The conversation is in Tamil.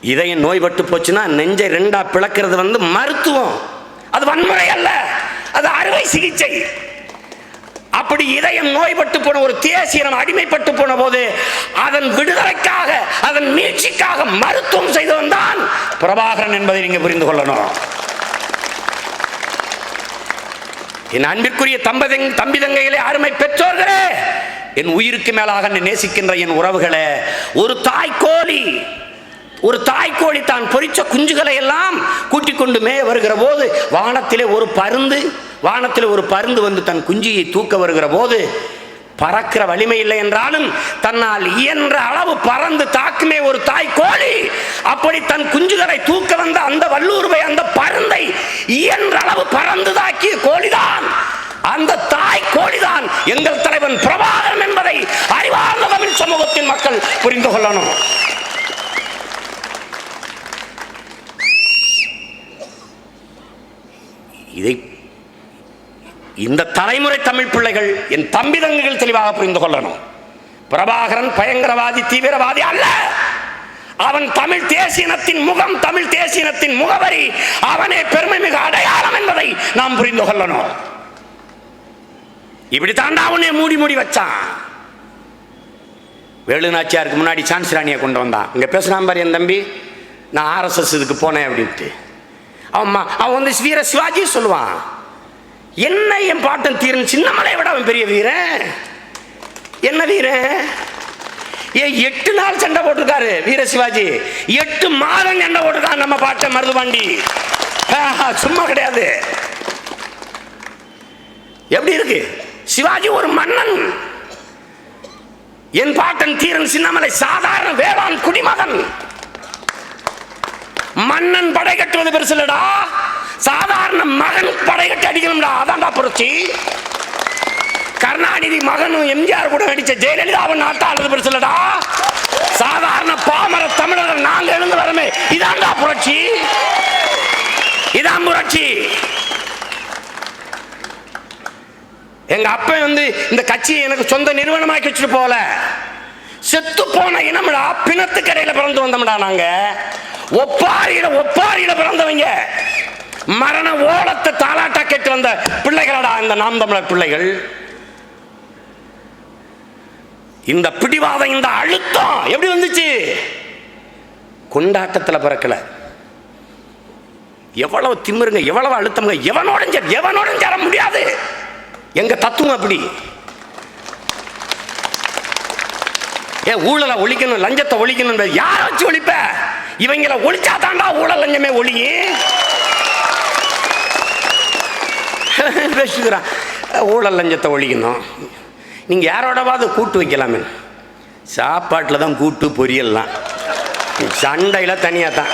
இதயம் நோய்பட்டு போச்சுன்னா நெஞ்சை ரெண்டா பிளக்கிறது வந்து மருத்துவம். அது வன்முறை அல்ல. அது அறுவை சிகிச்சை. அப்படி இதயம் நோய்பட்டு போன ஒரு தேசியம் அடிமைப்பட்டு போன போது அதன் விடுதலைக்காக அதன் மீட்சிக்காக மருத்துவம் செய்தவன் தான் பிரபாகரன் என்பதை நீங்க புரிந்து கொள்ளணும். என் அன்பிற்குரிய தம்பதி தம்பி தங்கைகளே அருமை பெற்றோர்களே என் உயிருக்கு மேலாக நேசிக்கின்ற என் உறவுகளே ஒரு தாய் கோழி ஒரு தாய் கோழி தான் பொறிச்ச குஞ்சுகளை எல்லாம் கூட்டிக் கொண்டு மேய வருகிற போது வானத்திலே ஒரு பருந்து வானத்தில் ஒரு பருந்து வந்து தன் குஞ்சியை தூக்க வருகிற போது பறக்கிற வலிமை இல்லை என்றாலும் தன்னால் இயன்ற அளவு பறந்து தாக்குமே ஒரு தாய் கோழி அப்படி தன் குஞ்சுகளை தூக்க வந்த அந்த வல்லூர்வை அந்த பருந்தை இயன்ற அளவு பறந்து தாக்கிய கோழிதான். அந்த தாய் கோழிதான் எங்கள் தலைவன் பிரபாகரன் என்பதை அறிவார்ந்த தமிழ் சமூகத்தின் மக்கள் புரிந்து கொள்ளணும். இதை இந்த தலைமுறை தமிழ் பிள்ளைகள் என் தம்பி தங்கைகள் தெளிவாக புரிந்து கொள்ளணும். பிரபாகரன் பயங்கரவாதி தீவிரவாதி அல்ல. அவன் தமிழ் தேசியனத்தின் முகம் தமிழ் தேசியனத்தின் முகவரி. அவனே பெருமை மிக அடையாளம் என்பதை நாம் புரிந்து கொள்ளணும். இப்படி தாண்டா அவனே மூடி மூடி வச்சான். வேலுநாச்சியாருக்கு முன்னாடி சான்ஸ் ராணியை கொண்டு வந்தான். இங்க பேசுறான் பாரு என் தம்பி. நான் ஆர்எஸ்எஸ் இதுக்கு போனேன் அப்படின்ட்டு. அவன் அவன் வந்து வீர சிவாஜி சொல்லுவான். என்ன என் பாட்டன் தீரன் சின்னமலை விட அவன் பெரிய வீரன். என்ன வீரன்? ஏ எட்டு நாள் சண்டை போட்டிருக்காரு வீர சிவாஜி. எட்டு மாதம் சண்டை போட்டிருக்காரு நம்ம பாட்டை மருதுபாண்டி. ஆஹா, சும்மா கிடையாது. எப்படி இருக்கு? சிவாஜி ஒரு மன்னன். என் பாட்டன் தீரன் சின்னமலை சாதாரண வேளாண் குடிமகன். மன்னன் படை கட்டுவது பெருசு இல்லடா சாதாரண மகன் படை கட்டி அடிக்கணும்டா. அதான்டா புரட்சி. கருணாநிதி மகனும் எம்ஜிஆர் கூட நடிச்ச ஜெயலலிதாவின் நாட்டாளது பெருசு இல்லடா சாதாரண பாமர தமிழர்கள் நாங்க எழுந்து வரமே. இதான்டா புரட்சி. இதான் புரட்சி. எங்க அப்பன் வந்து இந்த கட்சியை எனக்கு சொந்த நிறுவனமாக்கி வச்சுட்டு போல செத்து போன இனம்டா. பிணத்துக்கரையில் பிறந்து வந்தோம்டா நாங்கள் ஒப்பாரியில ஒப்பாரியில பிறந்தவங்க. மரண ஓலத்தை தாலாட்டா கேட்டு வந்த பிள்ளைகளடா இந்த நாம் தமிழர் பிள்ளைகள். இந்த பிடிவாதம் இந்த அழுத்தம் எப்படி வந்துச்சு? கொண்டாட்டத்தில் பிறக்கல. எவ்வளவு திமிருங்க எவ்வளவு அழுத்தம்ங்க எவனோடும் சரி எவனோடும் சேர முடியாது. எங்க தத்துவம் அப்படி. ஏ ஊழலை ஒழிக்கணும் லஞ்சத்தை ஒழிக்கணும் யார வச்சு ஒழிப்ப? இவங்களை ஒழிச்சா தாண்டா ஊழல் லஞ்சமே ஒழியும் பேசுகிறான் ஊழல் லஞ்சத்தை ஒழிக்கணும். நீங்கள் யாரோடவாது கூட்டு வைக்கலாமே. சாப்பாட்டில் தான் கூட்டு பொரியல்லாம். சண்டையில் தனியாக தான்